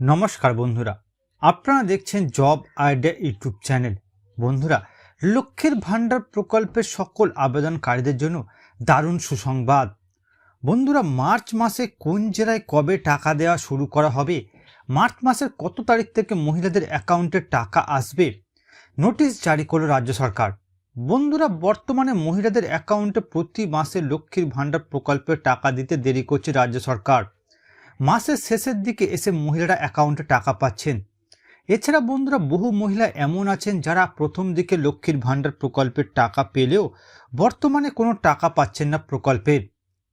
নমস্কার বন্ধুরা, আপনারা দেখছেন জব আইডিয়া ইউটিউব চ্যানেল। বন্ধুরা, লক্ষ্মীর ভাণ্ডার প্রকল্পের সকল আবেদনকারীদের জন্য দারুণ সুসংবাদ। বন্ধুরা, মার্চ মাসে কোন জেলায় কবে টাকা দেওয়া শুরু করা হবে? মার্চ মাসের কত তারিখ থেকে মহিলাদের অ্যাকাউন্টে টাকা আসবে? নোটিশ জারি করল রাজ্য সরকার। বন্ধুরা, বর্তমানে মহিলাদের অ্যাকাউন্টে প্রতি মাসে লক্ষ্মীর ভাণ্ডার প্রকল্পের টাকা দিতে দেরি করছে রাজ্য সরকার। মাসের শেষের দিকে এসে মহিলারা অ্যাকাউন্টে টাকা পাচ্ছেন। এছাড়া বন্ধুরা, বহু মহিলা এমন আছেন যারা প্রথম দিকে লক্ষ্মীর ভাণ্ডার প্রকল্পের টাকা পেলেও বর্তমানে কোনো টাকা পাচ্ছেন না প্রকল্পের।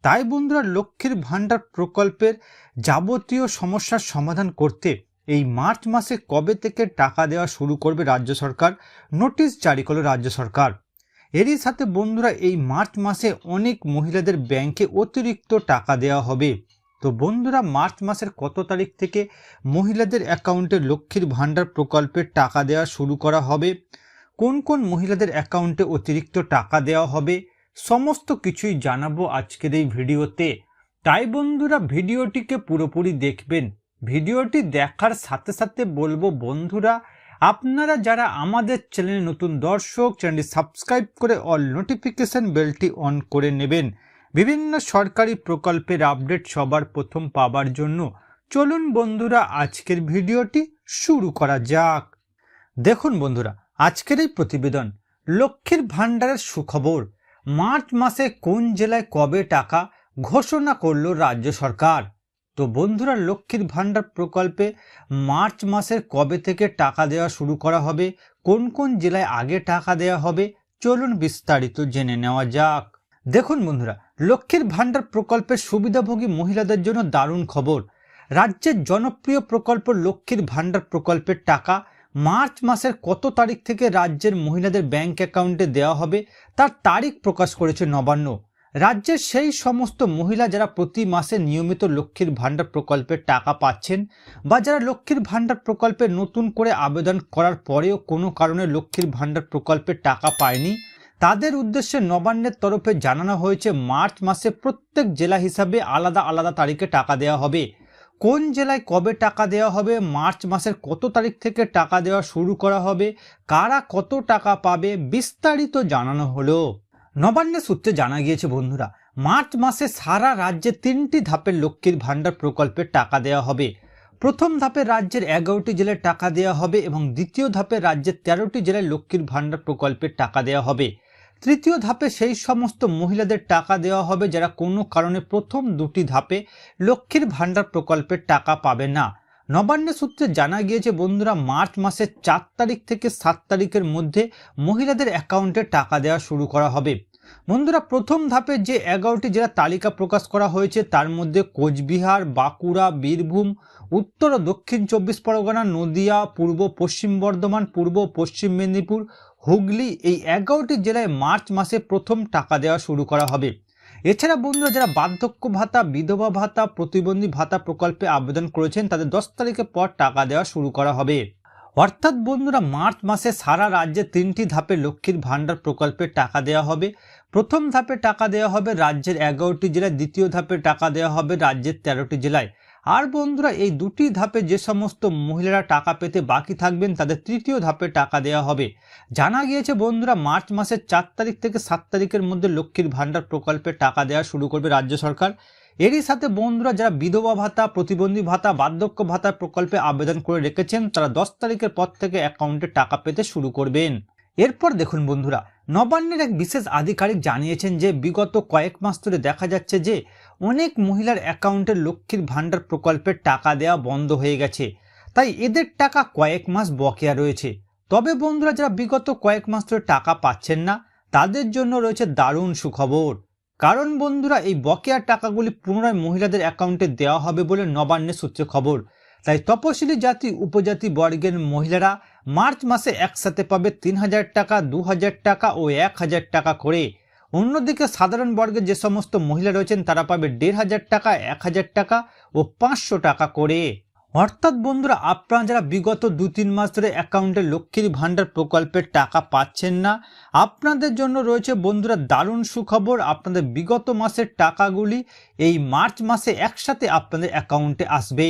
তাই বন্ধুরা, লক্ষ্মীর ভাণ্ডার প্রকল্পের যাবতীয় সমস্যার সমাধান করতে এই মার্চ মাসে কবে থেকে টাকা দেওয়া শুরু করবে রাজ্য সরকার, নোটিশ জারি করল রাজ্য সরকার। এরই সাথে বন্ধুরা, এই মার্চ মাসে অনেক মহিলাদের ব্যাংকে অতিরিক্ত টাকা দেওয়া হবে। তো বন্ধুরা, মার্চ মাসের কত তারিখ থেকে মহিলাদের অ্যাকাউন্টে লক্ষ্মীর ভাণ্ডার প্রকল্পের টাকা দেওয়া শুরু করা হবে? কোন কোন মহিলাদের অ্যাকাউন্টে অতিরিক্ত টাকা দেওয়া হবে? সমস্ত কিছুই জানাব আজকের এই ভিডিওতে। তাই বন্ধুরা, ভিডিওটিকে পুরোপুরি দেখবেন। ভিডিওটি দেখার সাথে সাথে বলব, বন্ধুরা, আপনারা যারা আমাদের চ্যানেলে নতুন দর্শক, চ্যানেলটি সাবস্ক্রাইব করে অল নোটিফিকেশান বেলটি অন করে নেবেন। বিভিন্ন সরকারি প্রকল্পের আপডেট সবার প্রথম পাবার জন্য চলুন বন্ধুরা, আজকের ভিডিওটি শুরু করা যাক। দেখুন বন্ধুরা, আজকের এই প্রতিবেদন লক্ষ্মীর ভাণ্ডারের সুখবর। মার্চ মাসে কোন জেলায় কবে টাকা ঘোষণা করল রাজ্য সরকার? তো বন্ধুরা, লক্ষ্মীর ভাণ্ডার প্রকল্পে মার্চ মাসের কবে থেকে টাকা দেওয়া শুরু করা হবে? কোন কোন জেলায় আগে টাকা দেওয়া হবে? চলুন বিস্তারিত জেনে নেওয়া যাক। দেখুন বন্ধুরা লক্ষ্মীর ভাণ্ডার প্রকল্পের সুবিধাভোগী মহিলাদের জন্য দারুণ খবর। রাজ্যের জনপ্রিয় প্রকল্প লক্ষ্মীর ভাণ্ডার প্রকল্পের টাকা মার্চ মাসের কত তারিখ থেকে রাজ্যের মহিলাদের ব্যাংক অ্যাকাউন্টে দেওয়া হবে তার তারিখ প্রকাশ করেছে নবান্ন। রাজ্যের সেই সমস্ত মহিলা যারা প্রতি মাসে নিয়মিত লক্ষ্মীর ভাণ্ডার প্রকল্পের টাকা পাচ্ছেন বা যারা লক্ষ্মীর ভাণ্ডার প্রকল্পে নতুন করে আবেদন করার পরেও কোনো কারণে লক্ষ্মীর ভাণ্ডার প্রকল্পের টাকা পায়নি তাদের উদ্দেশ্যে নবান্নের তরফে জানানো হয়েছে, মার্চ মাসে প্রত্যেক জেলা হিসাবে আলাদা আলাদা তারিখে টাকা দেওয়া হবে। কোন জেলায় কবে টাকা দেওয়া হবে, মার্চ মাসের কত তারিখ থেকে টাকা দেওয়া শুরু করা হবে, কারা কত টাকা পাবে, বিস্তারিত জানানো হলো। নবান্নের সূত্রে জানা গিয়েছে, বন্ধুরা, মার্চ মাসে সারা রাজ্যে তিনটি ধাপের লক্ষ্মীর ভাণ্ডার প্রকল্পের টাকা দেওয়া হবে। প্রথম ধাপে রাজ্যের এগারোটি জেলায় টাকা দেওয়া হবে এবং দ্বিতীয় ধাপে রাজ্যের তেরোটি জেলায় লক্ষ্মীর ভাণ্ডার প্রকল্পের টাকা দেওয়া হবে। তৃতীয় ধাপে সেই সমস্ত মহিলাদের টাকা দেওয়া হবে যারা কোনো কারণে প্রথম দুটি ধাপে লক্ষ্মীর ভাণ্ডার প্রকল্পের টাকা পাবে না। নবান্ন সূত্রে জানা গিয়েছে, বন্ধুরা, মার্চ মাসের চার তারিখ থেকে সাত তারিখের মধ্যে মহিলাদের অ্যাকাউন্টে টাকা দেওয়া শুরু করা হবে। বন্ধুরা, প্রথম ধাপে যে এগারোটি জেলা তালিকা প্রকাশ করা হয়েছে, তার মধ্যে কোচবিহার, বাঁকুড়া, বীরভূম, উত্তর ও দক্ষিণ চব্বিশ পরগনা, নদিয়া, পূর্ব পশ্চিম বর্ধমান, পূর্ব পশ্চিম মেদিনীপুর, হুগলি, এই এগারোটি জেলায় মার্চ মাসে প্রথম টাকা দেওয়া শুরু করা হবে। এছাড়া বন্ধুরা, যারা বার্ধক্য ভাতা, বিধবা ভাতা, প্রতিবন্ধী ভাতা প্রকল্পে আবেদন করেছেন, তাদের দশ তারিখের পর টাকা দেওয়া শুরু করা হবে। অর্থাৎ বন্ধুরা, মার্চ মাসে সারা রাজ্যে তিনটি ধাপে লক্ষ্মীর ভাণ্ডার প্রকল্পে টাকা দেওয়া হবে। প্রথম ধাপে টাকা দেওয়া হবে রাজ্যের এগারোটি জেলায়, দ্বিতীয় ধাপে টাকা দেওয়া হবে রাজ্যের তেরোটি জেলায়। আর বন্ধুরা, এই দুটি ধাপে যে সমস্ত মহিলারা টাকা পেতে বাকি থাকবেন, তাদের তৃতীয় ধাপে টাকা দেওয়া হবে। জানা গিয়েছে বন্ধুরা, মার্চ মাসের চার তারিখ থেকে সাত তারিখের মধ্যে লক্ষ্মীর ভাণ্ডার প্রকল্পে টাকা দেওয়া শুরু করবে রাজ্য সরকার। এরই সাথে বন্ধুরা, যারা বিধবা ভাতা, প্রতিবন্ধী ভাতা, বার্ধক্য ভাতা প্রকল্পে আবেদন করে রেখেছেন, তারা দশ তারিখের পর থেকে অ্যাকাউন্টে টাকা পেতে শুরু করবেন। এরপর দেখুন বন্ধুরা নবান্নের এক বিশেষ আধিকারিক জানিয়েছেন যে, বিগত কয়েক মাস ধরে দেখা যাচ্ছে যে, অনেক মহিলার অ্যাকাউন্টে লক্ষ্মীর ভাণ্ডার প্রকল্পের টাকা দেওয়া বন্ধ হয়ে গেছে। তাই এদের টাকা কয়েক মাস বকেয়া রয়েছে। তবে বন্ধুরা, যারা বিগত কয়েক মাস ধরে টাকা পাচ্ছেন না, তাদের জন্য রয়েছে দারুণ সুখবর। কারণ বন্ধুরা, এই বকেয়ার টাকাগুলি পুনরায় মহিলাদের অ্যাকাউন্টে দেওয়া হবে বলে নবান্নের সূত্রে খবর। তাই তপশিলি জাতি উপজাতি বর্গের মহিলারা মার্চ মাসে একসাথে পাবে তিন হাজার টাকা, দু হাজার টাকা ও এক হাজার টাকা করে। অন্যদিকে সাধারণ বর্গের যে সমস্ত মহিলা রয়েছেন, তারা পাবে দেড় হাজার টাকা, এক হাজার টাকা ও পাঁচশো টাকা করে। অর্থাৎ বন্ধুরা, আপনারা যারা বিগত দু তিন মাস ধরে অ্যাকাউন্টে লক্ষ্মীর ভাণ্ডার প্রকল্পের টাকা পাচ্ছেন না, আপনাদের জন্য রয়েছে বন্ধুরা দারুণ সুখবর। আপনাদের বিগত মাসের টাকাগুলি এই মার্চ মাসে একসাথে আপনাদের অ্যাকাউন্টে আসবে।